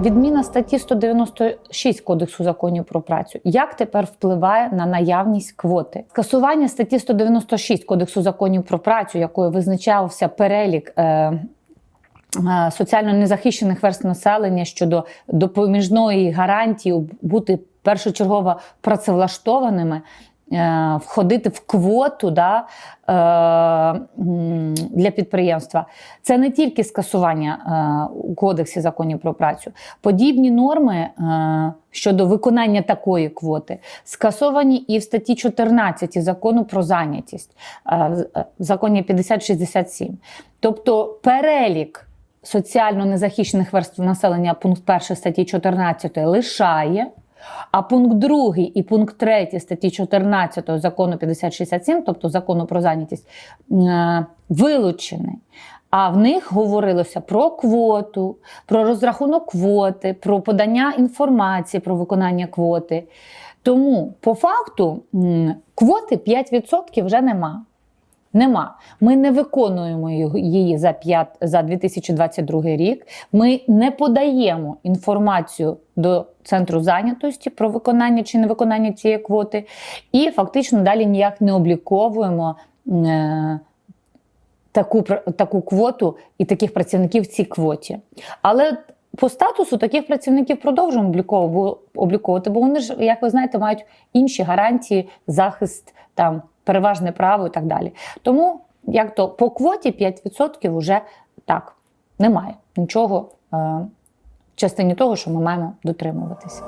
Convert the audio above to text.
Відміна статті 196 Кодексу законів про працю. Як тепер впливає на наявність квоти? Скасування статті 196 Кодексу законів про працю, якою визначався перелік. Е, е, Соціально незахищених верст населення щодо допоміжної гарантії бути першочергово працевлаштованими, е, входити в квоту да, е, для підприємства. Це не тільки скасування е, у кодексі законів про працю. Подібні норми е, щодо виконання такої квоти скасовані і в статті 14 закону про зайнятість, е, в- законі 5067. Тобто перелік соціально незахищених верств населення пункт 1 статті 14 лишає. А пункт 2 і пункт 3 статті 14 закону 5067, тобто закону про зайнятість, е, вилучений. А в них говорилося про квоту, про розрахунок квоти, про подання інформації про виконання квоти. Тому, по факту, квоти 5% вже нема. Нема. Ми не виконуємо її за 5, за 2022 рік. Ми не подаємо інформацію до центру зайнятості про виконання чи невиконання цієї квоти, і фактично далі ніяк не обліковуємо е, таку, таку квоту і таких працівників в цій квоті. Але по статусу таких працівників продовжуємо облікову- обліковувати, бо вони ж, як ви знаєте, мають інші гарантії, захист, там, переважне право і так далі. Тому як то по квоті 5% вже так немає нічого е, в частині того, що ми маємо дотримуватися.